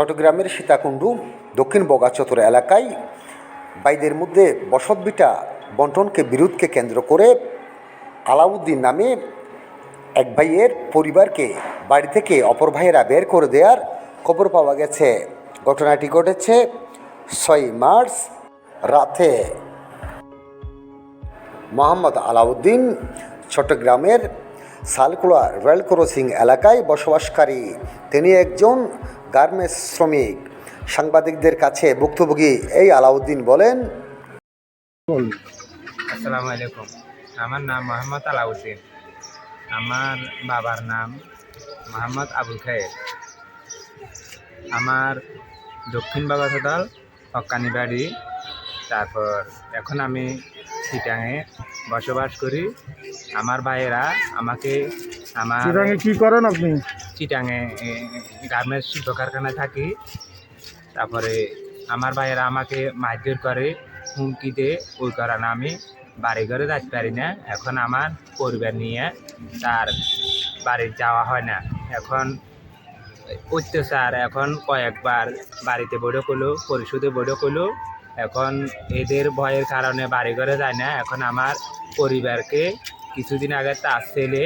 চট্টগ্রামের সীতাকুণ্ডু, দক্ষিণ বগাচতর এলাকায় বাইদের মধ্যে বসতবিটা বন্টনকে বিরোধকে কেন্দ্র করে আলাউদ্দিন নামে এক ভাইয়ের পরিবারকে বাড়ি থেকে অপর ভাইয়েরা বের করে দেওয়ার খবর পাওয়া গেছে। ঘটনাটি ঘটেছে ছয় মার্চ রাতে। মোহাম্মদ আলাউদ্দিন চট্টগ্রামের সালকুলা রেল ক্রসিং এলাকায় বসবাসকারী। তিনি একজন গার্মেন্টস শ্রমিক সাংবাদিকদের কাছে ভুক্তভোগী এই আলাউদ্দিন বলেন আসসালামু আলাইকুম। আমার নাম মোহাম্মদ আলাউদ্দিন। আমার বাবার নাম মোহাম্মদ আবুল খায়ের। আমার দক্ষিণ বাবাসদাল হকানি বাড়ি। তারপর এখন আমি চিটাঙে বসবাস করি। আমার ভাইয়েরা আমাকে আমার কি করেন আপনি? চিটাঙে গার্মেন্টস শিল্প কারখানায় থাকি। তারপরে আমার ভাইয়েরা আমাকে মারধর করে, হুমকি দে ওই কারণে আমি বাড়ি ঘরে যাইতে পারি না। এখন আমার পরিবার নিয়ে তার বাড়ি যাওয়া হয় না। এখন অত্যাচার, এখন কয়েকবার বাড়িতে বড় করল, পরিশোধে বড় করল। এখন এদের ভয়ের কারণে বাড়ি ঘরে যায় না। এখন আমার পরিবারকে কিছুদিন আগে তার ছেলে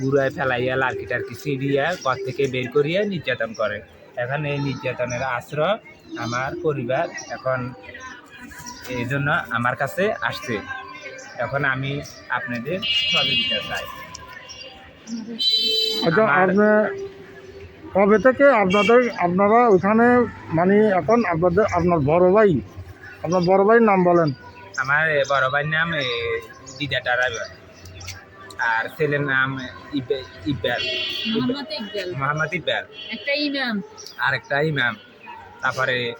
গুড়ায় ফেলাইয়া লার্কি টার্কি ছিড়িয়া ঘর থেকে বের করিয়া নির্যাতন করে। এখন এই নির্যাতনের আশ্রয় আমার পরিবার এখন এই জন্য আমার কাছে আসছে। এখন আমি আপনাদের সহযোগিতা চাই। আচ্ছা আপনি কবে থেকে আপনাদের আপনারা ওখানে মানে এখন আপনাদের আপনার বড় ভাই আপনার বড় ভাইয়ের নাম বলেন। আমার বড় ভাইয়ের নাম এ, দিদা টারাইবার আর ছেলের নাম ইবে- ইকবাল মোহাম্মদ ইকবাল একটা ইমাম। আর একটা ইমাম। তারপরে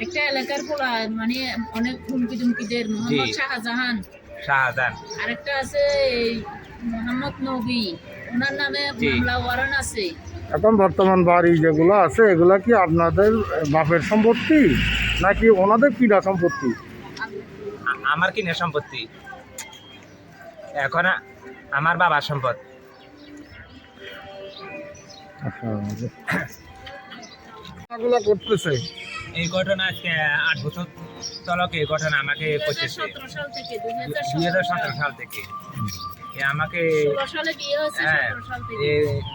একটা এলাকার পোলা মানে অনেক হুমকি টুমকিদের মোহাম্মদ। শাহজাহান। শাহজাহান। আরেকটা আছে এই মোহাম্মদ নবী। ওনার নামে। মামলা ওয়ারান আছে। এখন বর্তমান বাড়ি যেগুলো আছে এগুলা কি আপনাদের বাপের সম্পত্তি? নাকি ওনাদের কিনা সম্পত্তি? আমার কিনে সম্পত্তি? এখন আমার বাবার সম্পদ। এই ঘটনা আজকে আট বছর তলক এই ঘটনা আমাকে করতেছে সতেরো সাল থেকে দুই হাজার সতেরো সাল। থেকে। এ আমাকে হ্যাঁ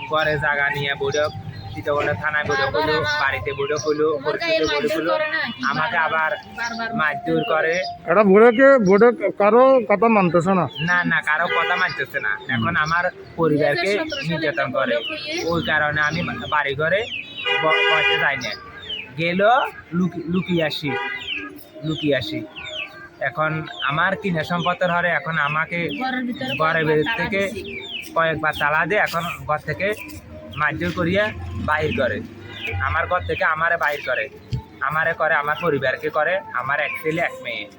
ঘরে জায়গা নিয়ে বৈঠক সীতাকুণ্ড থানায় বৈঠক হলো বাড়িতে বৈঠক হলো পরিস্থিতি বৈঠক হলো। আমাকে আবার মারধর করে। এটা ভোরেকে ভোরে কারও কথা মানতেছে না। না না কারও কথা মানতেছে না। এখন আমার পরিবারকে নির্যাতন করে। ওই কারণে আমি বাড়ি ঘরে বসে যাই না গেল লুকি- লুকিয়ে আসি লুকিয়ে আসি এখন আমার কিনে সম্পদের হরে এখন আমাকে ঘরের ভিতরে থেকে কয়েকবার তালা দিয়ে এখন ঘর থেকে মারধর করিয়ে বাহির করে। আমার ঘর থেকে আমারে বাহির করে। আমারে করে আমার পরিবারকে করে আমার এক ছেলে এক মেয়ে।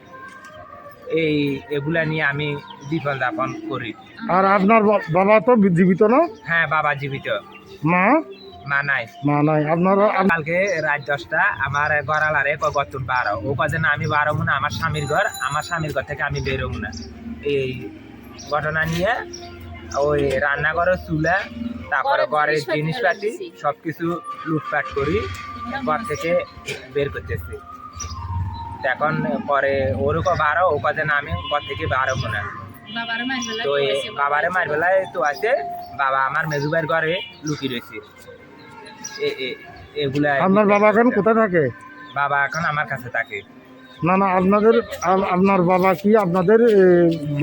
এই এগুলা নিয়ে আমি বিফল যাপন করি। আর আপনার বাবা তো জীবিত না? হ্যাঁ বাবা জীবিত। মা? মা নাই। মা নাই। আপনারা আপ- কালকে রাত দশটা আমার গড়ালারে গতুন বারো ও কাজে না আমি বারো না আমার স্বামীর ঘর আমার স্বামীর ঘর থেকে আমি বেরোবো না। এই ঘটনা নিয়ে ওই রান্নাঘরের চুলা তারপরে ঘরের জিনিসপাতি সব কিছু লুটপাট করি ঘর থেকে বের করতেছি। এখন পরে ওরকম বারো ও কাজে না আমি ঘর থেকে বারোবো না বাবারে তো বাবারে মার বেলায় তো আছে বাবা আমার মেজুবার ঘরে লুকিয়ে রয়েছে। এ- এ- এগুলা আপনার বাবা এখন কোথায় থাকে? বাবা এখন আমার কাছে থাকে। না না আপনাদের আপনার বাবা কি আপনাদের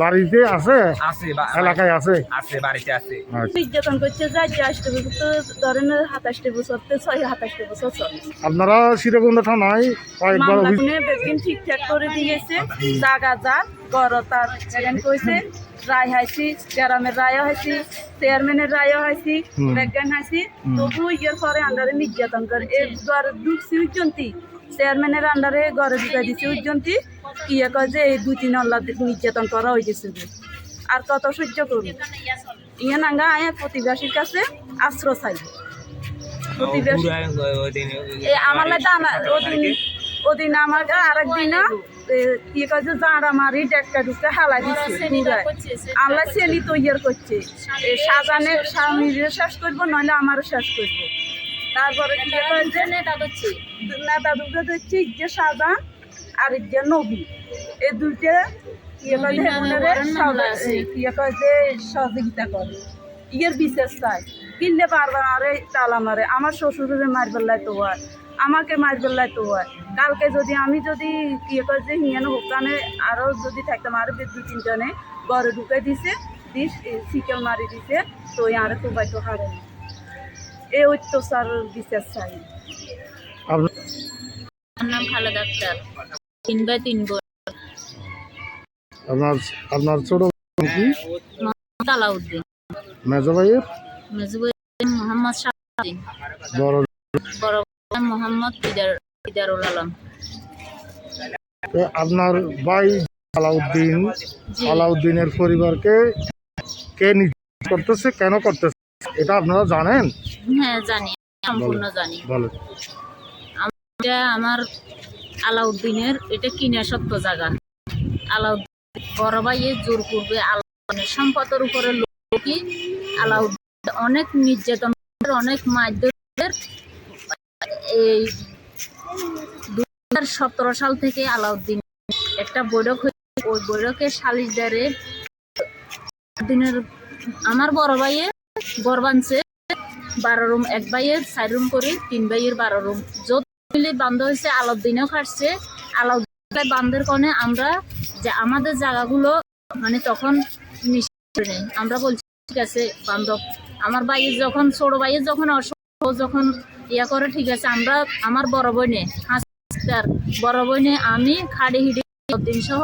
বাড়িতে আছে? আছে এলাকায় আছে? আছে বাড়িতে আছে। আচ্ছা। নির্যাতন করছে যাই আসতে বছর তো ধরেন সাতাশটি বছর ছয় সাতাশটি বছর চলে। আপনারা সীতাকুণ্ড থানায় কয়েকবার অভিযোগ বেগিন ঠিকঠাক করে দিয়েছে জাগা যা গড় তার সেখানে কইছে রায় হাইছি গ্রামের রায় হাইছি চেয়ারম্যানের রায় হাইছি হুম। বেজ্ঞান হাইছি তবু ইয়ের পরে আন্ডারে নির্যাতন করে। এর ঘরে ঢুকছি উজ্জন্তি চেয়ারম্যানের আন্ডারে ঘরে ঢুকাই দিছে উজ্জন্তি ইয়ে কয় যে এই দুই তিন আল্লাহ নির্যাতন করা হয়েছে আর কত সহ্য করব? ইয়ে নাঙ্গা, আয়া প্রতিবেশীর কাছে আশ্রয় চাই। প্রতিবেশী আমার ওদিন ওদিন আমাকে আরেক দিন কি কয় যে জাঁড়া মারি ডেক্কা ঢুকে হালাই দিচ্ছে। আল্লাহ ছেলি তৈয়ার করছে। সাজানে স্বামীর শেষ করব, নইলে আমারও শেষ করব। তারপরে নেতা করছি নেতা দুটো হচ্ছে যে শাহজাহান আর যে নবী। এই দুইটা ইয়ে করে। ইয়ে করে যে সহযোগিতা করে। ইয়ের বিশেষ চাই। কিনলে পারবার আরে চালান আরে আমার শ্বশুরের মার বেলায় তো হয়। আমাকে মার বেলায় তো হয়। কালকে যদি আমি যদি ইয়ে করে যে হিয়ানো হোকানে আরও যদি থাকতাম আরও দু তিনজনে ঘরে ঢুকে দিছে দিস সিকেল মারি দিছে তো আরে তো বাইতো হারে না। এই অত্যাচার বিশেষ চাই। আপনার আমার নাম খালেদ আক্তার। তিন বাই তিন বোন। আপনার আপনার ছোট বোন কি? মেজো ভাইয়ের? মোহাম্মদ শাহিন বড় বড় ভাই মোহাম্মদ ইদার ইদারুল আলম। আপনার ভাই আলাউদ্দিন আলাউদ্দিনের পরিবারকে কে নির্যাতন করতেছে কেন করতেছে? এটা আপনারা জানেন? হ্যাঁ জানি। সম্পূর্ণ জানি। বলেন। এটা আমার আলাউদ্দিনের এটা কিনা সত্য জায়গা। আলাউদ্দিন বড় ভাইয়ে জোর করবে আলাউদ্দিনের। সম্পদের উপরে লোকই আলাউদ্দিন। অনেক নির্যাতন অনেক মারধরের। এই দু হাজার সতেরো সাল থেকে আলাউদ্দিন একটা বৈঠক হয়েছে। ওই বৈঠকে সালিশদারে দিনের আমার বড় ভাইয়ে বারো রুম, এক চার রুম করে, তিন বারো রুম। যত মিলে বান্ধ হয়েছে খাটছে। আলাউদ্দিন বান্ধের কারণে আমরা যে আমাদের জায়গাগুলো মানে তখন নেই। আমরা বলছি, ঠিক আছে বান্ধব আমার যখন, ছোট যখন অসুখ যখন ইয়া করে, ঠিক আছে, আমরা, আমার বড় বোনে, হাসপাতাল, বড় বোনে আমি খাড়ি হিডি দিন সহ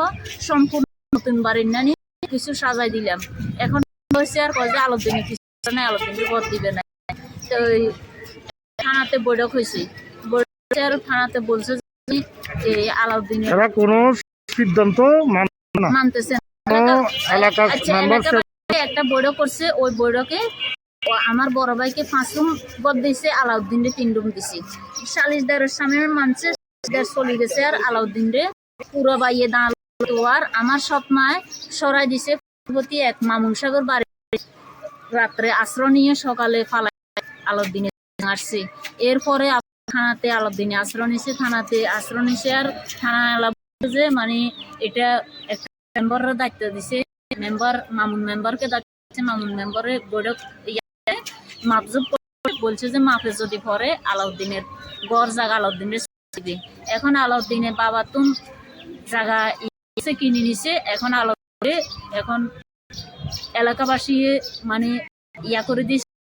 সম্পূর্ণ নতুন বাড়ির নানি কিছু সাজাই দিলাম। এখন হয়েছে আর কয় আলোদিনে কিছু নাই আলোদিনে পর দিবে না তো থানাতে বৈঠক হয়েছে থানাতে বলছে যে এই আলাউদ্দিনের এরা কোনো সিদ্ধান্ত মানে না। মানতেছে আচ্ছা একটা বৈঠক করছে। ওই বৈঠকে আমার বড় ভাইকে পাঁচ রুম বদ দিছে আলাউদ্দিনরে তিন রুম দিছে। সালিশদারের সামনে মানছে সালিশদার চলে গেছে আর আলাউদ্দিনরে পুরো বাইয়ে দাঁড় আর আমার সৎ মায় সরাই দিছে এক মামুন সাগর বাড়ি। রাত্রে আশ্রয় নিয়ে সকালে ফালাই দিনে আসছে। এরপরে থানাতে থানাতে দিনে আশ্রয় নিছে, থানাতে আশ্রয় নিছে আর থানা যে মানে এটা একটা মেম্বারের দায়িত্ব দিছে। মেম্বার মামুন মেম্বারকে দায়িত্ব দিচ্ছে মামুন মেম্বারের বৈঠক করে বলছে যে মাপে যদি পরে আলাউদ্দিনের গড় জায়গা আলাউদ্দিনের এখন আলাউদ্দিনের বাবা তুম জায়গা কিনে নিছে, এখন আলাউদ্দিনে এখন এলাকাবাসী মানে ইয়া করে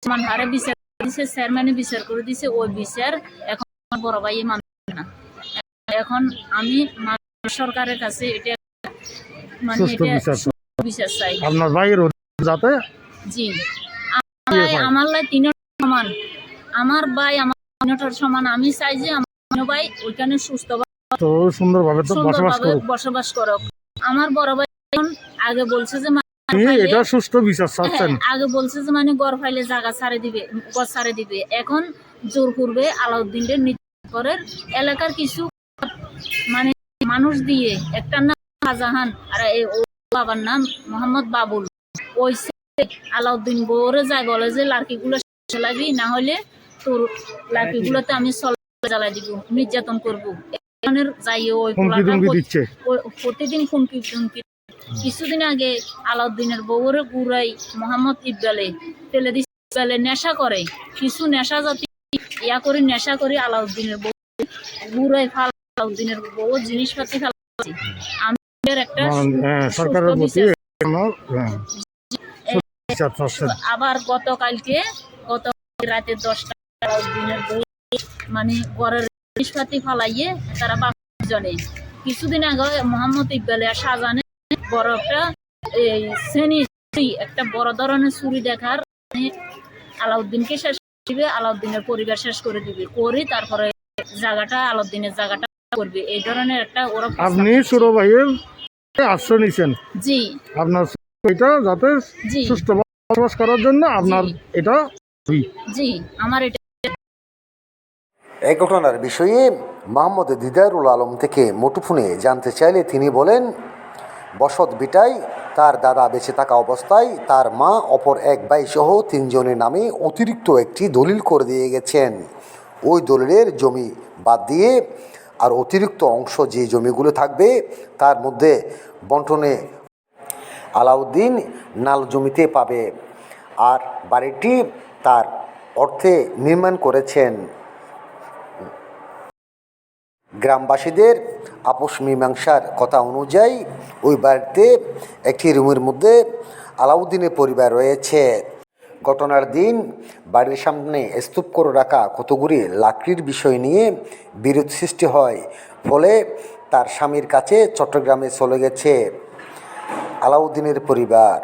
সমান হারে বিচার করে দিছে চেয়ারম্যানে বিচার করে দিছে ওই বিচার এখন আমার বড় ভাই মানছে না। এখন আমি সরকারের কাছে এটা মানে এটা বিচার চাই। আপনার ভাইয়ের যাতে জি। আমার লাই তিনটার সমান। আমার ভাই আমার তিনটার সমান। আমি চাই যে আমার ভাই ওইখানে সুস্থ তো সুন্দরভাবে তো বসবাস করুক। বসবাস করুক। আমার বড় ভাই এখন আগে বলছে যে এটা সুষ্ঠু বিচার চাচ্ছেন হ্যাঁ, আগে বলছে যে মানে গড় ফাইলে জায়গা ছাড়ে দিবে গড় ছাড়ে দিবে। এখন জোর করবে আলাউদ্দিনের করে। এলাকার কিছু মানে মানুষ দিয়ে একটা নাম শাহজাহান আর এই বাবার নাম মোহাম্মদ বাবুল। ওই আলাউদ্দিন বউরে যায় বলে যে লাড়কিগুলো চালাবি না হলে তোর লাড়কিগুলোতে আমি জ্বালাই দিব নির্যাতন করব। যাই ওই প্রতিদিন হুমকি কিছুদিন আগে আলাউদ্দিনের বউরে গুড়াই মোহাম্মদ ইকবালে ফেলে দিচ্ছে ইকবালে নেশা করে কিছু নেশা জাতি ইয়া করে নেশা করে আলাউদ্দিনের বউ গুড়াই ফাল আলাউদ্দিনের বউ জিনিসপাতি ফেলাচ্ছি আমি একটা হ্যাঁ, সরকারের প্রতি হ্যাঁ, আবার গতকালকে গত রাতে দশটা আলাউদ্দিনের বউ মানে ঘরের জিনিসপাতি ফালাইয়ে তারা জনে কিছুদিন আগে মোহাম্মদ ইকবালে আর শাহজাহানে বড় একটা এই শ্রেণি একটা বড় ধরনের চুরি দেখার মানে আলাউদ্দিনকে শেষ করে দিবে আলাউদ্দিনের পরিবার শেষ করে দিবে করে তারপরে জায়গাটা আলাউদ্দিনের জায়গাটা করবে। এই ধরনের একটা ওরা আপনি। ছোট ভাইয়ের আশ্রয় নিছেন জি। আপনার এটা যাতে সুস্থ বসবাস করার জন্য আপনার এটা জি আমার এটা এই ঘটনার বিষয়ে মোহাম্মদ দিদারুল আলম থেকে মুঠোফোনে জানতে চাইলে তিনি বলেন বসত বিটায় তার দাদা বেঁচে থাকা অবস্থায় তার মা, অপর এক ভাই সহ তিনজনের নামে অতিরিক্ত একটি দলিল করে দিয়ে গেছেন। ওই দলিলের জমি বাদ দিয়ে আর অতিরিক্ত অংশ যে জমিগুলো থাকবে তার মধ্যে বন্টনে আলাউদ্দিন নাল জমিতে পাবে। আর বাড়িটি তার অর্থে নির্মাণ করেছেন। গ্রামবাসীদের আপোষ মীমাংসার কথা অনুযায়ী ওই বাড়িতে একটি রুমের মধ্যে আলাউদ্দিনের পরিবার রয়েছে। ঘটনার দিন বাড়ির সামনে স্তূপ করে রাখা কতগুলি লাকড়ির বিষয় নিয়ে বিরোধ সৃষ্টি হয়, ফলে তার স্বামীর কাছে চট্টগ্রামে চলে গেছে আলাউদ্দিনের পরিবার।